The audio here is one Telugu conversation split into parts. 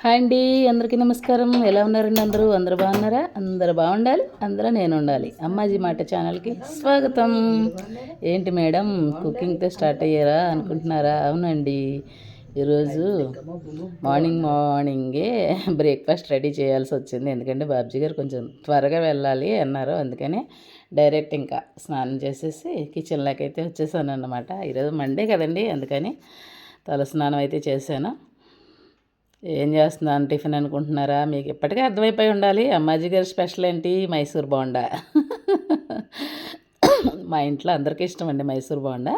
హాయ్ అండి అందరికీ నమస్కారం. ఎలా ఉన్నారండి అందరూ? అందరూ బాగున్నారా? అందరూ బాగుండాలి. అందులో నేను ఉండాలి. అమ్మాజీ మాట ఛానల్కి స్వాగతం. ఏంటి మేడం కుకింగ్తో స్టార్ట్ అయ్యారా? అనుకుంటున్నారా? అవునండి. ఈరోజు మార్నింగ్ మార్నింగే బ్రేక్ఫాస్ట్ రెడీ చేయాల్సి వచ్చింది. ఎందుకంటే బాబ్జీ గారు కొంచెం త్వరగా వెళ్ళాలి అన్నారు. అందుకని డైరెక్ట్ ఇంకా స్నానం చేసేసి కిచెన్లోకి అయితే వచ్చేసాను అనమాట ఈరోజు మండే కదండి అందుకని తల స్నానం అయితే చేశాను. ఏం చేస్తున్నాను టిఫిన్ అనుకుంటున్నారా? మీకు ఇప్పటికే అర్థమైపోయి ఉండాలి. అమ్మాజీ గారి స్పెషల్ ఏంటి? మైసూర్ బోండా. మా ఇంట్లో అందరికీ ఇష్టం అండి మైసూర్ బోండా.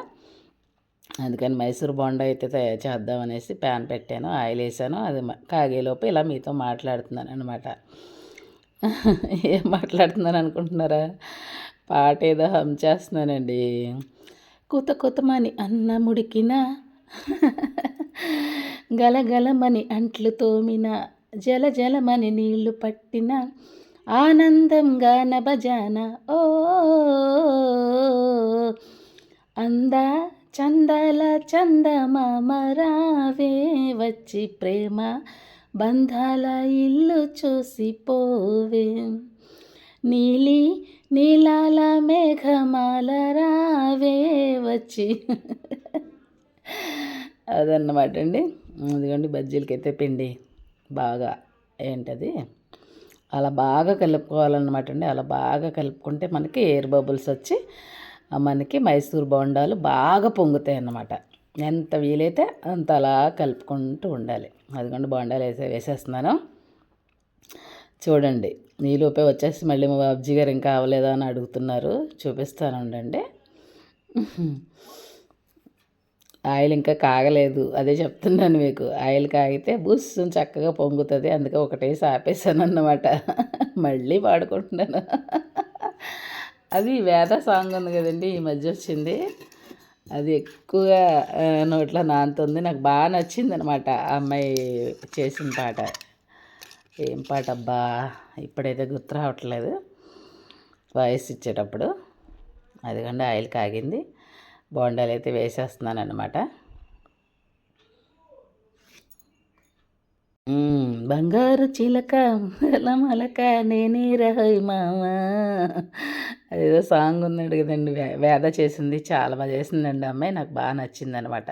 అందుకని మైసూర్ బోండా అయితే తయారు చేద్దాం అనేసి ప్యాన్ పెట్టాను ఆయిల్ వేసాను. అది కాగేలోపు ఇలా మీతో మాట్లాడుతున్నాను అనమాట ఏం మాట్లాడుతున్నాను అనుకుంటున్నారా? పాట ఏదో హమ్ చేస్తున్నానండి. కూత కూతమని అన్న ముడికినా గలగలమని అంట్లు తోమిన జల జలమని నీళ్ళు పట్టిన ఆనందంగా నభజాన ఓ అందా చందల చందమామ రావే వచ్చి ప్రేమ బంధాల ఇల్లు చూసి పోవే. నీలి నీలాల మేఘమాల రావే వచ్చి అదన్నమాట అండి. ఇదిగోండి బజ్జీలకి అయితే పిండి బాగా ఏంటది? అలా బాగా కలుపుకోవాలన్నమాట అండి. అలా బాగా కలుపుకుంటే మనకి ఎయిర్ బబుల్స్ వచ్చి మనకి మైసూర్ బోండాలు బాగా పొంగుతాయి అన్నమాట ఎంత వీలైతే అంత అలా కలుపుకుంటూ ఉండాలి. అదిగోండి బోండాలు వేసే వేసేస్తున్నాను. చూడండి నీలోపే వచ్చేసి మళ్ళీ మా బాబ్జీ గారు ఇంకా అవ్వలేదా అని అడుగుతున్నారు. చూపిస్తాను ఉండండి. ఆయిల్ ఇంకా కాగలేదు. అదే చెప్తున్నాను మీకు. ఆయిల్ కాగితే బుస్సు చక్కగా పొంగుతుంది. అందుకే ఒకటేసి ఆపేసాను అన్నమాట మళ్ళీ పాడుకుంటున్నాను అది వేద సాంగ్ ఉంది కదండి ఈ మధ్య వచ్చింది. అది ఎక్కువగా నోట్లో నానుతుంది నాకు బాగా నచ్చింది అనమాట ఆ అమ్మాయి చేసిన పాట. ఏం పాట అబ్బా? ఇప్పుడైతే గుర్తు రావట్లేదు. వాయిస్ ఇచ్చేటప్పుడు. అదిగండి ఆయిల్ కాగింది. బోండాలు అయితే వేసేస్తున్నాను అనమాట బంగారు చిలక మలక నేనే రహోయ్ మామ. అదేదో సాంగ్ ఉన్నాడు కదండి వేద చేసింది చాలా బాగా చేసిందండి అమ్మాయి నాకు బాగా నచ్చిందనమాట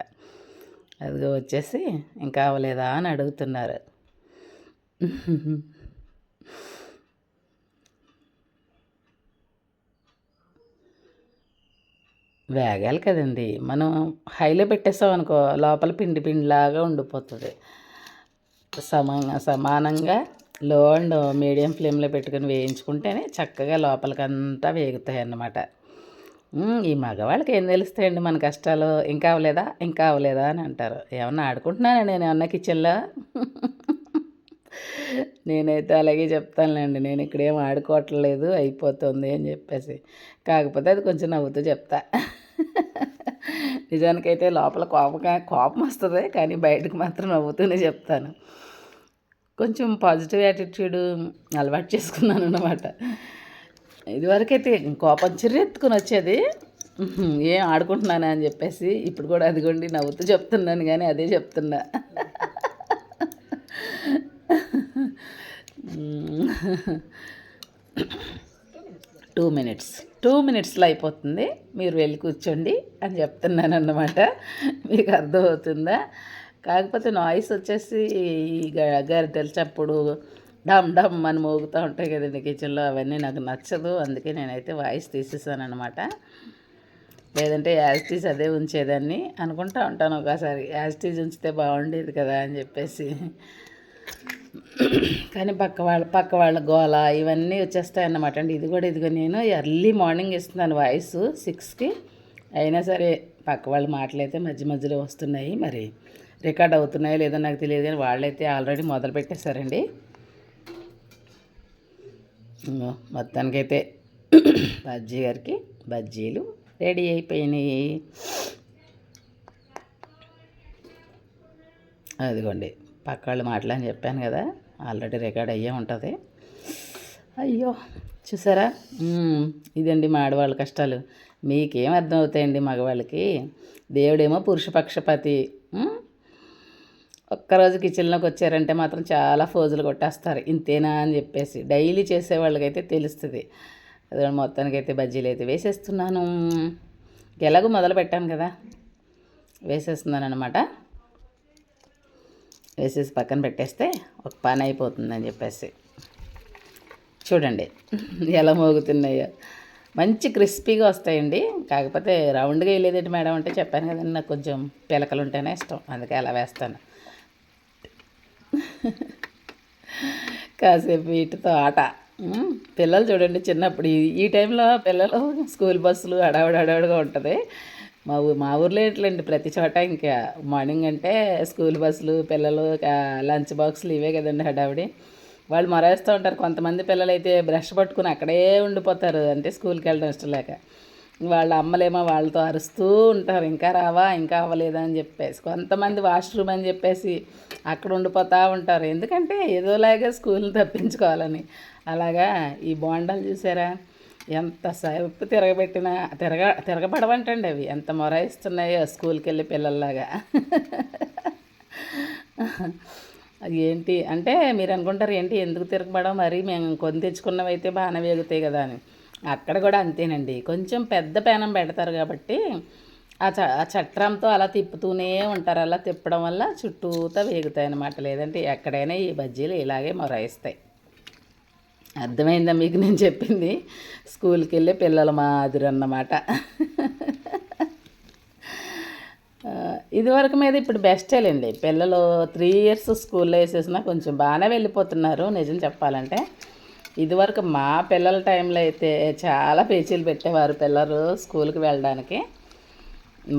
అదిగో వచ్చేసి ఇంకా అవ్వలేదా అని అడుగుతున్నారు. వేగాలి కదండి. మనం హైలో పెట్టేస్తాం అనుకో లోపల పిండి పిండిలాగా ఉండిపోతుంది. సమానంగా సమానంగా లో అండ్ మీడియం ఫ్లేమ్లో పెట్టుకొని వేయించుకుంటేనే చక్కగా లోపలికంతా వేగుతాయి అన్నమాట ఈ మగవాళ్ళకి ఏం తెలుస్తాయండి మన కష్టాలు? ఇంకా అవ్వలేదా? ఇంకా అవ్వలేదా అని అంటారు. ఏమన్నా ఆడుకుంటున్నానా నేను ఏమన్నా కిచెన్లో? నేనైతే అలాగే చెప్తానులేండి. నేను ఇక్కడేం ఆడుకోవట్లేదు అయిపోతుంది అని చెప్పేసి. కాకపోతే అది కొంచెం నవ్వుతూ చెప్తా. నిజానికైతే లోపల కోపం కోపం వస్తుంది కానీ బయటకు మాత్రం నవ్వుతూనే చెప్తాను. కొంచెం పాజిటివ్ యాటిట్యూడ్ అలవాటు చేసుకున్నాను అన్నమాట. ఇదివరకైతే కోపం చిరెత్తుకుని వచ్చేది ఏం ఆడుకుంటున్నానా? అని చెప్పేసి ఇప్పుడు కూడా అదిగోండి నవ్వుతూ చెప్తున్నాను కానీ అదే చెప్తున్నా. Two minutes. టూ మినిట్స్లో అయిపోతుంది. మీరు వెళ్ళి కూర్చోండి అని చెప్తున్నాను అన్నమాట మీకు అర్థమవుతుందా? కాకపోతే నాయిస్ వచ్చేసి ఈ గ- గరిటెలు చప్పుడు డమ్ డమ్ అని మోగుతూ ఉంటాయి కదండి కిచెన్లో అవన్నీ నాకు నచ్చదు. అందుకే నేనైతే వాయిస్ తీసేసాను అనమాట లేదంటే యాజ్టీజ్ అదే ఉంచేదాన్ని అనుకుంటా ఉంటాను. ఒకసారి యాజ్టీజ్ ఉంచితే బాగుండేది కదా అని చెప్పేసి. కానీ పక్క వాళ్ళ పక్క వాళ్ళ గోల ఇవన్నీ వచ్చేస్తాయి అన్నమాట అండి ఇది కూడా ఇదిగో నేను ఎర్లీ మార్నింగ్ ఇస్తున్నాను వాయిస్ సిక్స్కి. అయినా సరే పక్క వాళ్ళ మాటలైతే మధ్య మధ్యలో వస్తున్నాయి. మరి రికార్డ్ అవుతున్నాయో లేదో నాకు తెలియదు కానీ వాళ్ళైతే ఆల్రెడీ మొదలు పెట్టేశారండి. మొత్తానికైతే బజ్జీ గారికి బజ్జీలు రెడీ అయిపోయినాయి. అదిగోండి. పక్క వాళ్ళు మాటలని చెప్పాను కదా ఆల్రెడీ రికార్డ్ అయ్యే ఉంటుంది. అయ్యో చూసారా? ఇదండి మా ఆడవాళ్ళ కష్టాలు. మీకేం అర్థం అవుతాయండి మగవాళ్ళకి? దేవుడేమో పురుష పక్షపాతి. ఒక్కరోజు కిచెన్లోకి వచ్చారంటే మాత్రం చాలా ఫోజులు కొట్టేస్తారు. ఇంతేనా అని చెప్పేసి. డైలీ చేసే వాళ్ళకైతే తెలుస్తుంది. అది మొత్తానికి అయితే బజ్జీలు అయితే వేసేస్తున్నాను. ఎలాగో మొదలు పెట్టాను కదా. వేసేస్తున్నాను అనమాట వేసేసి పక్కన పెట్టేస్తే ఒక పని అయిపోతుందని చెప్పేసి. చూడండి ఎలా మోగుతున్నాయో. మంచి క్రిస్పీగా వస్తాయండి. కాకపోతే రౌండ్గా వెళ్ళేదేంటి మేడం అంటే చెప్పాను కదండి నాకు కొంచెం పిలకలు ఉంటేనే ఇష్టం. అందుకే అలా వేస్తాను. కాసేపు వీటితో ఆట. పిల్లలు చూడండి చిన్నప్పుడు ఈ- ఈ టైంలో పిల్లలు స్కూల్ బస్సులు హడావుడి హడావుడిగా ఉంటుంది. మా ఊ మా ఊర్లో ఏంటండి ప్రతి చోట ఇంకా మార్నింగ్ అంటే స్కూల్ బస్సులు పిల్లలు లంచ్ బాక్సులు ఇవే కదండి హడావిడి. వాళ్ళు మొరేస్తూ ఉంటారు. కొంతమంది పిల్లలు అయితే బ్రష్ పట్టుకుని అక్కడే ఉండిపోతారు. అంటే స్కూల్కి వెళ్ళడం ఇష్టం లేక. వాళ్ళ అమ్మలేమో వాళ్ళతో అరుస్తూ ఉంటారు. ఇంకా రావా ఇంకా అవ్వలేదా అని చెప్పేసి. కొంతమంది వాష్రూమ్ అని చెప్పేసి అక్కడ ఉండిపోతూ ఉంటారు. ఎందుకంటే ఏదోలాగా స్కూల్ని తప్పించుకోవాలని. అలాగా ఈ బోండాలు చూసారా? ఎంతసేపు తిరగబెట్టినా తిరగ తిరగబడవంటండి అవి. ఎంత మొరాయిస్తున్నాయో స్కూల్కి వెళ్ళి పిల్లల్లాగా. ఏంటి అంటే మీరు అనుకుంటారు ఏంటి ఎందుకు తిరగబడం మరి మేము కొని తెచ్చుకున్నవి అయితే బాగానే వేగుతాయి కదా అని. అక్కడ కూడా అంతేనండి. కొంచెం పెద్ద పేనం పెడతారు కాబట్టి ఆ చ ఆ చట్రంతో అలా తిప్పుతూనే ఉంటారు. అలా తిప్పడం వల్ల చుట్టూతా వేగుతాయి అన్నమాట లేదంటే ఎక్కడైనా ఈ బజ్జీలు ఇలాగే మొరాయిస్తాయి. అర్థమైందా మీకు నేను చెప్పింది? స్కూల్కి వెళ్ళే పిల్లల మాదిరి అన్నమాట ఇదివరకు మీద ఇప్పుడు బెస్టేలేండి పిల్లలు త్రీ ఇయర్స్ స్కూల్లో వేసేసినా కొంచెం బాగానే వెళ్ళిపోతున్నారు నిజం చెప్పాలంటే. ఇదివరకు మా పిల్లల టైంలో అయితే చాలా పేచీలు పెట్టేవారు పిల్లలు స్కూల్కి వెళ్ళడానికి.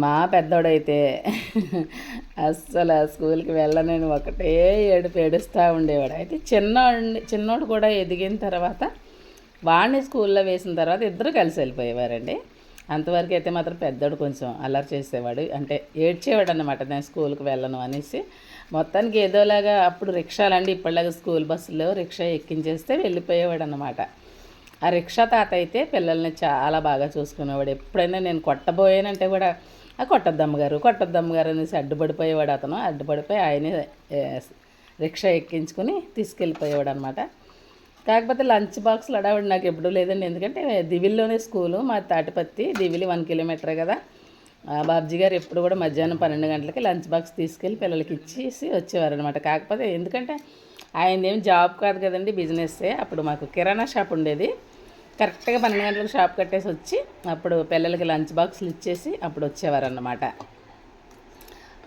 మా పెద్దోడైతే అస్సలు ఆ స్కూల్కి వెళ్ళనని ఒకటే ఏడుపు ఏడుస్తూ ఉండేవాడు. అయితే చిన్నోడి చిన్నోడు కూడా ఎదిగిన తర్వాత వాడిని స్కూల్లో వేసిన తర్వాత ఇద్దరు కలిసి వెళ్ళిపోయేవారండి. అంతవరకు అయితే మాత్రం పెద్దోడు కొంచెం అల్లరి చేసేవాడు. అంటే ఏడ్చేవాడు అనమాట నేను స్కూల్కి వెళ్ళను అనేసి. మొత్తానికి ఏదోలాగా అప్పుడు రిక్షాలండి ఇప్పటిలాగా స్కూల్ బస్సులో రిక్షా ఎక్కించేస్తే వెళ్ళిపోయేవాడు అనమాట ఆ రిక్షా తాత అయితే పిల్లల్ని చాలా బాగా చూసుకునేవాడు. ఎప్పుడైనా నేను కొట్టబోయానంటే కూడా ఆ కొట్టద్దమ్మగారు కొట్టద్దమ్మ గారు అనేసి అడ్డుపడిపోయేవాడు అతను. అడ్డుపడిపోయి ఆయనే రిక్షా ఎక్కించుకుని తీసుకెళ్ళిపోయేవాడు అనమాట కాకపోతే లంచ్ బాక్స్లు అడావిడి నాకు ఎప్పుడూ లేదండి. ఎందుకంటే దివిల్లోనే స్కూలు మా తాటిపత్తి దివిలి వన్ కిలోమీటర్ కదా. బాబ్జీ గారు ఎప్పుడు కూడా మధ్యాహ్నం పన్నెండు గంటలకి లంచ్ బాక్స్ తీసుకెళ్ళి పిల్లలకి ఇచ్చేసి వచ్చేవారు అనమాట కాకపోతే ఎందుకంటే ఆయన ఏం జాబ్ కాదు కదండి బిజినెస్సే. అప్పుడు మాకు కిరాణా షాప్ ఉండేది. కరెక్ట్గా పన్నెండు గంటలకు షాప్ కట్టేసి వచ్చి అప్పుడు పిల్లలకి లంచ్ బాక్సులు ఇచ్చేసి అప్పుడు వచ్చేవారన్నమాట.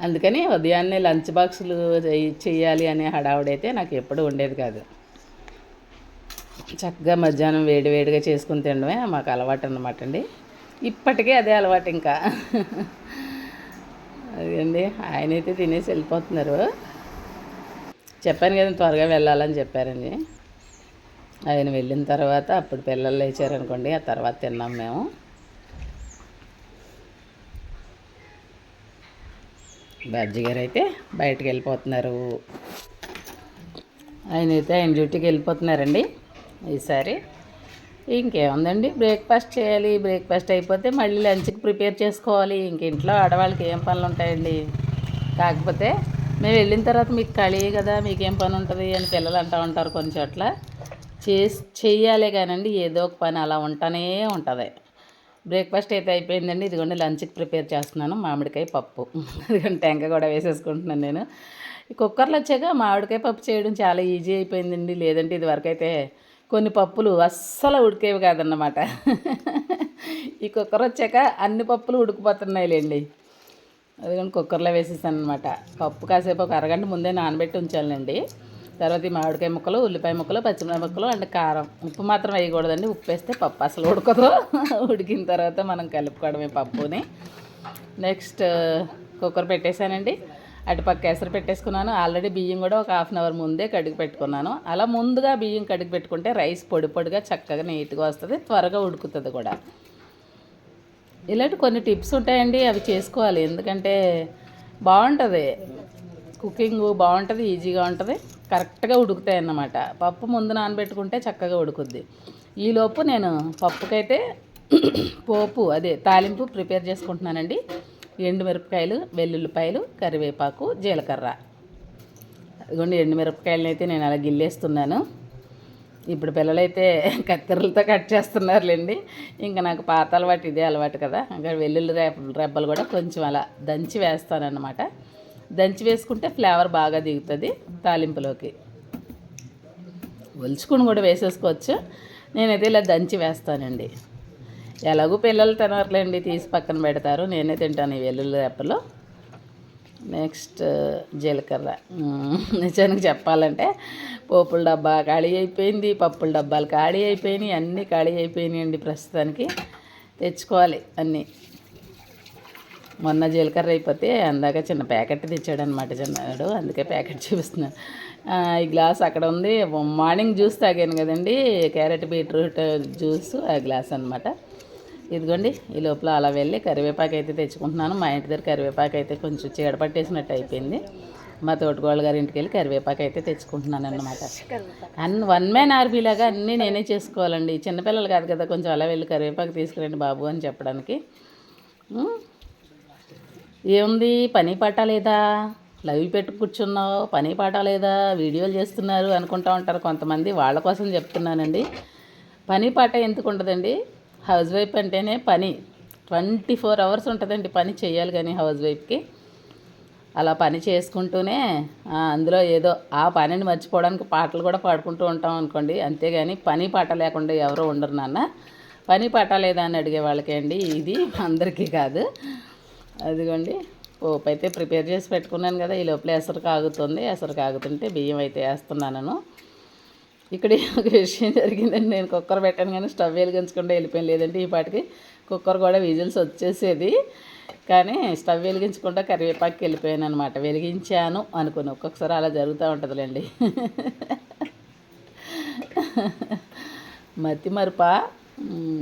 అందుకని ఉదయాన్నే లంచ్ బాక్సులు చేయాలి అనే హడావుడైతే నాకు ఎప్పుడూ ఉండేది కాదు. చక్కగా మధ్యాహ్నం వేడివేడిగా చేసుకుని తినడమే మాకు అలవాటు అన్నమాట అండి. ఇప్పటికే అదే అలవాటు ఇంకా. అదండి ఆయన అయితే తినేసి వెళ్ళిపోతున్నారు. చెప్పాను కదా త్వరగా వెళ్ళాలని చెప్పారండి ఆయన వెళ్ళిన తర్వాత అప్పుడు పిల్లలు లేచారనుకోండి ఆ తర్వాత తిన్నాం మేము. బాబ్జీ గారు అయితే బయటకు వెళ్ళిపోతున్నారు. ఆయన అయితే ఆయన డ్యూటీకి వెళ్ళిపోతున్నారండి ఈసారి. ఇంకేముందండి బ్రేక్ఫాస్ట్ చేయాలి బ్రేక్ఫాస్ట్ అయిపోతే మళ్ళీ లంచ్కి ప్రిపేర్ చేసుకోవాలి. ఇంక ఇంట్లో ఆడవాళ్ళకి ఏం పనులు ఉంటాయండి? కాకపోతే మేము వెళ్ళిన తర్వాత మీకు ఖాళీ కదా మీకేం పని ఉంటుంది అని పిల్లలు అంటూ ఉంటారు కొన్ని చోట్ల. చేసి చేయాలే కానండి ఏదో ఒక పని అలా ఉంటానే ఉంటుంది. బ్రేక్ఫాస్ట్ అయితే అయిపోయిందండి ఇదిగోండి లంచ్కి ప్రిపేర్ చేస్తున్నాను మామిడికాయ పప్పు. ఇదిగోండి టెంక కూడా వేసేసుకుంటున్నాను నేను. ఈ కుక్కర్లో వచ్చాక మామిడికాయ పప్పు చేయడం చాలా ఈజీ అయిపోయిందండి లేదంటే ఇది వరకు అయితే కొన్ని పప్పులు అస్సలు ఉడికేవి కాదన్నమాట. ఈ కుక్కర్ వచ్చాక అన్ని పప్పులు ఉడికిపోతున్నాయిలేండి. అదిగోండి కుక్కర్లో వేసేసాను అనమాట పప్పు కాసేపు ఒక అరగంట ముందే నానబెట్టి ఉంచాలండి. తర్వాత ఈ మామిడికాయ ముక్కలు ఉల్లిపాయ ముక్కలు పచ్చిమిరపకాయ ముక్కలు అండ్ కారం. ఉప్పు మాత్రం వేయకూడదండి. ఉప్పు వేస్తే పప్పు అసలు ఉడకదు. ఉడికిన తర్వాత మనం కలుపుకోవడమే పప్పుని. నెక్స్ట్ కుక్కర్ పెట్టేశానండి. అటు పక్క ఎసరు పెట్టేసుకున్నాను. ఆల్రెడీ బియ్యం కూడా ఒక హాఫ్ అన్ అవర్ ముందే కడిగి పెట్టుకున్నాను. అలా ముందుగా బియ్యం కడిగి పెట్టుకుంటే రైస్ పొడి పొడిగా చక్కగా నీట్గా వస్తుంది త్వరగా ఉడుకుతుంది కూడా. ఇలాంటి కొన్ని టిప్స్ ఉంటాయండి అవి చేసుకోవాలి. ఎందుకంటే బాగుంటుంది. కుకింగ్ బాగుంటుంది ఈజీగా ఉంటుంది. కరెక్ట్గా ఉడుకుతాయి అన్నమాట పప్పు ముందు నానబెట్టుకుంటే చక్కగా ఉడుకుద్ది. ఈలోపు నేను పప్పుకైతే పోపు అదే తాలింపు ప్రిపేర్ చేసుకుంటున్నానండి. ఎండుమిరపకాయలు వెల్లుల్లిపాయలు కరివేపాకు జీలకర్ర. ఇదిగోండి ఎండుమిరపకాయలని అయితే నేను అలా గిల్లేస్తున్నాను. ఇప్పుడు పిల్లలైతే కత్తెరలతో కట్ చేస్తున్నారులేండి. ఇంకా నాకు పాత అలవాటు ఇదే అలవాటు కదా. ఇంకా వెల్లుల్లి రెబ్బలు కూడా కొంచెం అలా దంచి వేస్తానన్నమాట. దంచి వేసుకుంటే ఫ్లేవర్ బాగా దిగుతుంది తాలింపులోకి. ఒలుచుకుని కూడా వేసేసుకోవచ్చు. నేనైతే ఇలా దంచి వేస్తానండి. ఎలాగో పిల్లలు తినర్లేండి తీసి పక్కన పెడతారు. నేనే తింటాను ఈ వెల్లుల్లి రెప్పలు. నెక్స్ట్ జీలకర్ర. నిజానికి చెప్పాలంటే పోపుల డబ్బా ఖాళీ అయిపోయింది పప్పుల డబ్బాలు ఖాళీ అయిపోయినాయి అన్నీ ఖాళీ అయిపోయినాయండి ప్రస్తుతానికి. తెచ్చుకోవాలి అన్నీ. మొన్న జీలకర్ర అయిపోతే అందాక చిన్న ప్యాకెట్ తెచ్చాడు అనమాట చిన్నాడు అందుకే ప్యాకెట్ చూపిస్తున్నాను ఈ గ్లాస్ అక్కడ ఉంది. మార్నింగ్ జ్యూస్ తాగాను కదండి. క్యారెట్ బీట్రూట్ జ్యూస్ ఆ గ్లాస్ అనమాట ఇదిగోండి ఈ లోపల అలా వెళ్ళి కరివేపాకు అయితే తెచ్చుకుంటున్నాను. మా ఇంటి దగ్గర కరివేపాకు అయితే కొంచెం చీడ పట్టేసినట్టు అయిపోయింది. మా తోటగోళ్ళ గారి ఇంటికి వెళ్ళి కరివేపాకు అయితే తెచ్చుకుంటున్నాను అన్నమాట. అన్ని వన్ మ్యాన్ ఆర్బీలాగా అన్నీ నేనే చేసుకోవాలండి. చిన్నపిల్లలు కాదు కదా కొంచెం అలా వెళ్ళి కరివేపాకు తీసుకురండి బాబు అని చెప్పడానికి. ఏముంది పని పాట లేదా? లవ్ పెట్టు కూర్చున్నావు పని పాట లేదా? వీడియోలు చేస్తున్నారు అనుకుంటా ఉంటారు కొంతమంది. వాళ్ళ కోసం చెప్తున్నానండి. పని పాట ఎందుకు ఉండదండి? హౌస్ వైఫ్ అంటేనే పని. ట్వంటీ ఫోర్ అవర్స్ ఉంటుందండి పని చేయాలి కానీ హౌస్ వైఫ్కి. అలా పని చేసుకుంటూనే అందులో ఏదో ఆ పనిని మర్చిపోవడానికి పాటలు కూడా పాడుకుంటూ ఉంటాం అనుకోండి. అంతేగాని పని పాట లేకుండా ఎవరో ఉండరు నాన్న. పని పాట లేదా అని అడిగే వాళ్ళకే అండి. ఇది అందరికీ కాదు. అదిగోండి పోపు అయితే ప్రిపేర్ చేసి పెట్టుకున్నాను కదా ఈ లోపల ఎసరు కాగుతుంది ఎసరు కాగుతుంటే బియ్యం అయితే వేస్తున్నాను ఇక్కడ ఒక విషయం జరిగిందండి నేను కుక్కర్ పెట్టాను కానీ స్టవ్ వెలిగించకుండా వెళ్ళిపోయాను. లేదంటే ఈ పాటికి కుక్కర్ కూడా విజిల్స్ వచ్చేసేది. కానీ స్టవ్ వెలిగించకుండా కరివేపాకు వెళ్ళిపోయాను అనమాట వెలిగించాను అనుకుని ఒక్కొక్కసారి అలా జరుగుతూ ఉంటుందిలేండి. మతి మరుపా.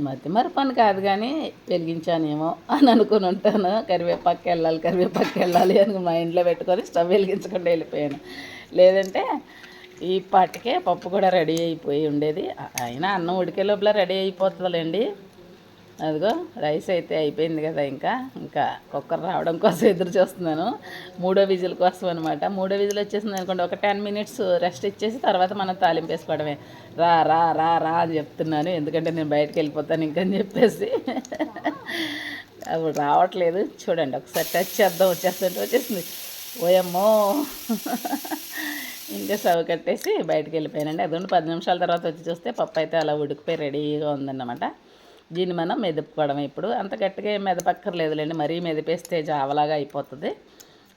మతి మరపని కాదు కానీ వెలిగించానేమో అని అనుకుని ఉంటాను. కరివేపాకు వెళ్ళాలి కరివేపాకు వెళ్ళాలి అని మైండ్లో పెట్టుకొని స్టవ్ వెలిగించకుండా వెళ్ళిపోయాను. లేదంటే ఈ పాటికే పప్పు కూడా రెడీ అయిపోయి ఉండేది. అయినా అన్నం ఉడికే లోపల రెడీ అయిపోతుందిలేండి. అదిగో రైస్ అయితే అయిపోయింది కదా ఇంకా. ఇంకా కుక్కర్ రావడం కోసం ఎదురు చూస్తున్నాను. మూడో విజిల్ కోసం అనమాట మూడో విజిల్ వచ్చేసింది అనుకోండి ఒక టెన్ మినిట్స్ రెస్ట్ ఇచ్చేసి తర్వాత మనం తాలింపు వేసుకోవడమే. రా రా రా రా అని చెప్తున్నాను. ఎందుకంటే నేను బయటకు వెళ్ళిపోతాను ఇంకని చెప్పేసి. అప్పుడు రావట్లేదు. చూడండి ఒకసారి టచ్ చేద్దాం వచ్చేస్తుంటే వచ్చేసింది. ఓయమ్మో. ఇంకా సవ కట్టేసి బయటకు వెళ్ళిపోయానండి. అదొండి పది నిమిషాల తర్వాత వచ్చి చూస్తే పప్పు అయితే అలా ఉడికిపోయి రెడీగా ఉందన్నమాట. దీన్ని మనం మెదుపుకోవడం ఇప్పుడు అంత గట్టిగా ఏం మెదపక్కర్లేదులేండి. మరీ మెదిపేస్తే జావలాగా అయిపోతుంది.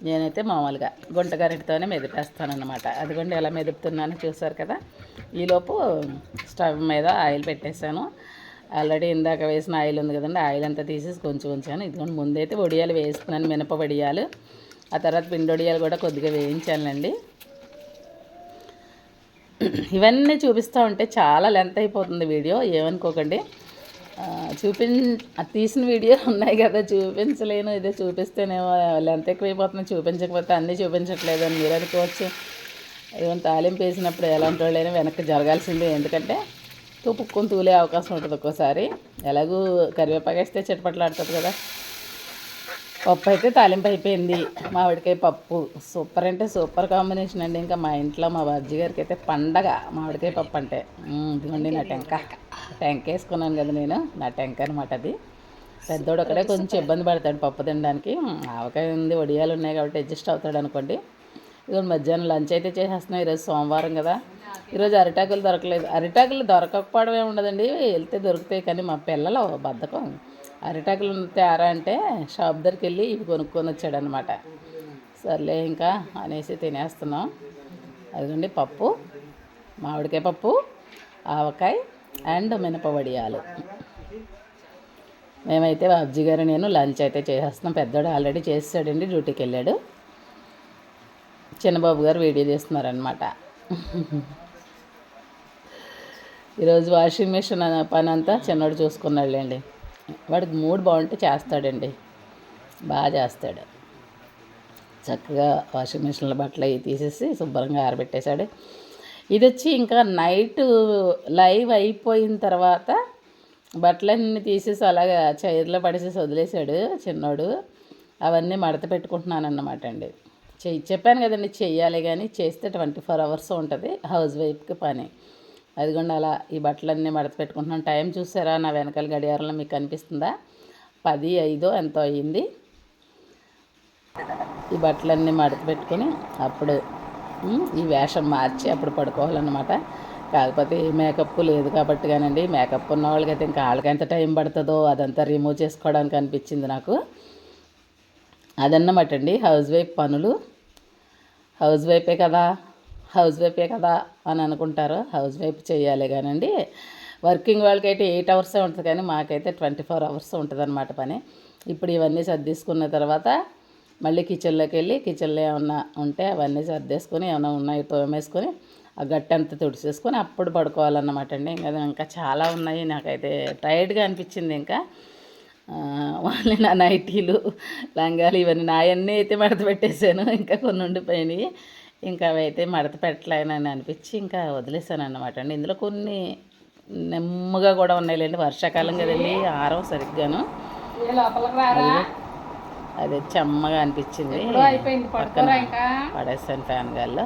నేనైతే మామూలుగా గుంట గరిటితోనే మెదిపేస్తానన్నమాట. అదిగోండి ఎలా మెదుపుతున్నానో చూసారు కదా? ఈలోపు స్టవ్ మీద ఆయిల్ పెట్టేశాను. ఆల్రెడీ ఇందాక వేసిన ఆయిల్ ఉంది కదండి. ఆయిల్ అంతా తీసేసి కొంచెం ఉంచాను. ఇదిగోండి ముందైతే వడియాలు వేసుకున్నాను మినప వడియాలు. ఆ తర్వాత పిండి వడియాలు కూడా కొద్దిగా వేయించానండి ఇవన్నీ చూపిస్తూ ఉంటే చాలా లెంత్ అయిపోతుంది వీడియో. ఏమనుకోకండి. చూపిం తీసిన వీడియో ఉన్నాయి కదా చూపించలేను. ఇదే చూపిస్తేనేమో లెంత్ ఎక్కువైపోతుంది. చూపించకపోతే అన్నీ చూపించట్లేదు అని మీరు అనుకోవచ్చు. ఏమైనా తాలింపు వేసినప్పుడు ఎలాంటి వాళ్ళైనా వెనక్కి జరగాల్సిందే. ఎందుకంటే తుప్పుకొని తూలే అవకాశం ఉంటుంది ఒక్కోసారి. ఎలాగూ కరివేపాకు వేస్తే చిటపట్లాడుతుంది కదా. పప్పు అయితే తాలింపు అయిపోయింది. మామిడికాయ పప్పు. సూపర్ అంటే సూపర్ కాంబినేషన్ అండి. ఇంకా మా ఇంట్లో మా బాజీ గారికి అయితే పండగ మామిడికాయ పప్పు అంటే. ఇదిగోండి నా టెంక వేసుకున్నాను కదా నేను. నా టెంక అనమాట అది. పెద్దోడు ఒకడే కొంచెం ఇబ్బంది పడతాడు పప్పు తినడానికి. ఆవకాయ ఉంది వడియాలు ఉన్నాయి కాబట్టి అడ్జస్ట్ అవుతాడు అనుకోండి. ఇదిగోండి మధ్యాహ్నం లంచ్ అయితే చేసేస్తున్నాం. ఈరోజు సోమవారం కదా. ఈరోజు అరిటాకులు దొరకలేదు. అరిటాకులు దొరకకపోవడం ఏమి ఉండదండి. వెళ్తే దొరుకుతాయి కానీ మా పిల్లలు బద్ధకం. అరిటాకులు తేరా అంటే షాప్ దగ్గరికి వెళ్ళి ఇవి కొనుక్కొని వచ్చాడనమాట సర్లే ఇంకా అనేసి తినేస్తున్నాం. అదిగోండి పప్పు. మామిడికాయ పప్పు ఆవకాయ అండ్ మినపవడియాలు మేమైతే బాబ్జీ గారు నేను లంచ్ అయితే చేసేస్తున్నాం. పెద్దోడు ఆల్రెడీ చేసాడండి డ్యూటీకి వెళ్ళాడు. చిన్నబాబు గారు వీడియో చేస్తున్నారనమాట ఈరోజు వాషింగ్ మిషన్ పని అంతా చిన్నోడు చూసుకున్నాడులేండి. వాడికి మూడ్ బాగుంటే చేస్తాడండి. బాగా చేస్తాడు. చక్కగా వాషింగ్ మిషన్లో బట్టలు అవి తీసేసి శుభ్రంగా ఆరబెట్టేశాడు. ఇది వచ్చి ఇంకా నైట్ లైవ్ అయిపోయిన తర్వాత బట్టలన్నీ తీసేసి అలాగా చైర్లో పడేసేసి వదిలేశాడు చిన్నోడు. అవన్నీ మడత పెట్టుకుంటున్నాను అన్నమాట అండి. చెయ్యి చెప్పాను కదండి చెయ్యాలి కానీ చేస్తే ట్వంటీ ఫోర్ అవర్స్ ఉంటుంది హౌస్ వైఫ్కి పని. అదిగోండి అలా ఈ బట్టలన్నీ మడత పెట్టుకుంటున్నాను. టైం చూసారా? నా వెనకాల గడియారంలో మీకు కనిపిస్తుందా? పది ఐదో ఎంతో అయ్యింది ఈ బట్టలన్నీ మడత పెట్టుకొని అప్పుడు ఈ వేషం మార్చి అప్పుడు పడుకోవాలన్నమాట. కాకపోతే ఏ మేకప్ లేదు కాబట్టి కానండి మేకప్ ఉన్న వాళ్ళకైతే ఇంకా వాళ్ళకి ఎంత టైం పడుతుందో అదంతా రిమూవ్ చేసుకోవడానికి అనిపించింది నాకు. అదన్నమాట అండి హౌస్ వైఫ్ పనులు. హౌస్ వైఫే కదా హౌస్ వైఫే కదా అని అనుకుంటారు హౌస్ వైఫ్ చేయాలి కానండి. వర్కింగ్ వాళ్ళకైతే ఎయిట్ అవర్సే ఉంటుంది కానీ మాకైతే ట్వంటీ ఫోర్ అవర్స్ ఉంటుంది అనమాట పని. ఇప్పుడు ఇవన్నీ సర్దేసుకున్న తర్వాత మళ్ళీ కిచెన్లోకి వెళ్ళి కిచెన్లో ఏమన్నా ఉంటే అవన్నీ సర్దేసుకొని ఏమైనా ఉన్నాయి తోమేసుకొని ఆ గట్టి అంతా తుడిసేసుకొని అప్పుడు పడుకోవాలన్నమాట అండి. ఇంకా ఇంకా చాలా ఉన్నాయి. నాకైతే టైర్డ్గా అనిపించింది ఇంకా. ఆ, వాళ్ళని నా నైటీలు లంగాలు ఇవన్నీ నాయన్నీ అయితే మడత పెట్టేశాను. ఇంకా కొన్ని ఉండిపోయినాయి. ఇంకా అవి అయితే మడత పెట్టలేనని అనిపించి ఇంకా వదిలేసాను అన్నమాట అండి. ఇందులో కొన్ని నెమ్మగా కూడా ఉన్నాయిలేండి. వర్షాకాలం కదండి ఆరవ సరిగ్గాను. అదే చెమ్మగా అనిపించింది. పక్కన పడేస్తాను ఫ్యాన్ గాల్లో.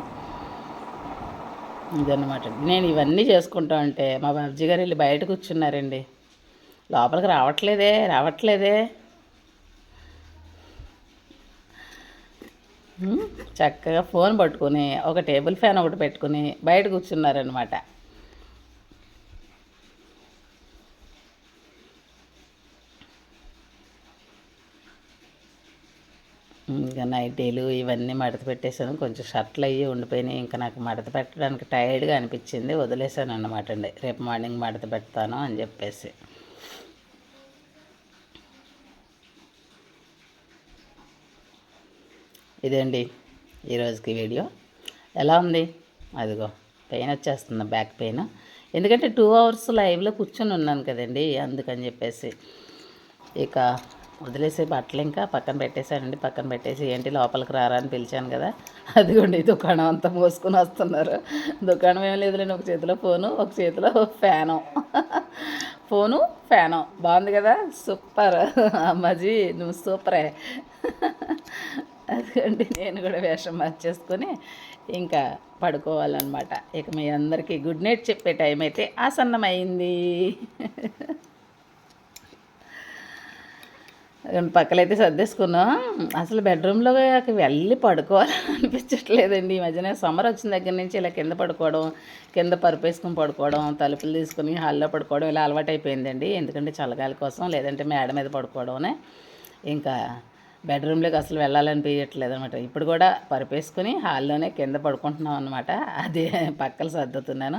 ఇదన్నమాట నేను ఇవన్నీ చేసుకుంటా ఉంటే మా బాబ్జీ గారు వెళ్ళి బయట కూర్చున్నారండి. లోపలికి రావట్లేదే రావట్లేదే. చక్కగా ఫోన్ పట్టుకుని ఒక టేబుల్ ఫ్యాన్ ఒకటి పెట్టుకుని బయట కూర్చున్నారనమాట నైటీలు ఇవన్నీ మడత పెట్టేశాను. కొంచెం షర్ట్లు అయ్యి ఉండిపోయినాయి. ఇంకా నాకు మడత పెట్టడానికి టైర్డ్గా అనిపించింది. వదిలేసాను అన్నమాట అండి. రేపు మార్నింగ్ మడత పెడతాను అని చెప్పేసి. ఇదండి ఈరోజుకి వీడియో. ఎలా ఉంది? అదిగో పెయిన్ వచ్చేస్తుంది బ్యాక్ పెయిన్. ఎందుకంటే టూ అవర్స్ లైవ్లో కూర్చొని ఉన్నాను కదండి అందుకని చెప్పేసి. ఇక వదిలేసే బట్టలు ఇంకా పక్కన పెట్టేశానండి పక్కన పెట్టేసి ఏంటి లోపలికి రారా అని పిలిచాను కదా. అదిగోండి దుకాణం అంతా మోసుకొని వస్తున్నారు. దుకాణం ఏం లేదులేండి ఒక చేతిలో ఫోను ఒక చేతిలో ఫ్యాను. Phone fan. బాగుంది కదా? సూపర్. అమ్మాజీ నువ్వు సూపరే. అదిగోండి నేను కూడా వేషం మార్చేసుకొని ఇంకా పడుకోవాలన్నమాట. ఇక మీ అందరికీ గుడ్ నైట్ చెప్పే టైం అయితే ఆసన్నమైంది. పక్కలైతే సర్దేసుకున్నాం. అసలు బెడ్రూమ్లో వెళ్ళి పడుకోవాలి అనిపించట్లేదండి. ఈ మధ్యన సమ్మర్ వచ్చిన దగ్గర నుంచి ఇలా కింద పడుకోవడం కింద పరుపు వేసుకుని పడుకోవడం తలుపులు తీసుకుని హాల్లో పడుకోవడం ఇలా అలవాటు అయిపోయిందండి ఎందుకంటే చల్లగాలి కోసం లేదంటే మేడ మీద పడుకోవడమే. ఇంకా బెడ్రూమ్లోకి అసలు వెళ్ళాలనిపించట్లేదు అనమాట ఇప్పుడు కూడా పరిపేసుకుని హాల్లోనే కింద పడుకుంటున్నాం అనమాట అదే పక్కలు సర్దుతున్నాను.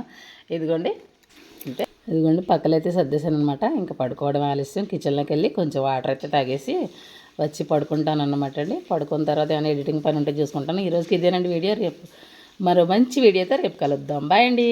ఇదిగోండి ఇదిగోండి పక్కలైతే సర్దేశాను అనమాట ఇంకా పడుకోవడం ఆలస్యం. కిచెన్లోకి వెళ్ళి కొంచెం వాటర్ అయితే తాగేసి వచ్చి పడుకుంటాను అనమాట అండి. పడుకున్న తర్వాత ఏమైనా ఎడిటింగ్ పని ఉంటే చూసుకుంటాను. ఈరోజుకి ఇదేనండి వీడియో. రేపు మరో మంచి వీడియోతో రేపు కలుద్దాం. బాయ్ అండి.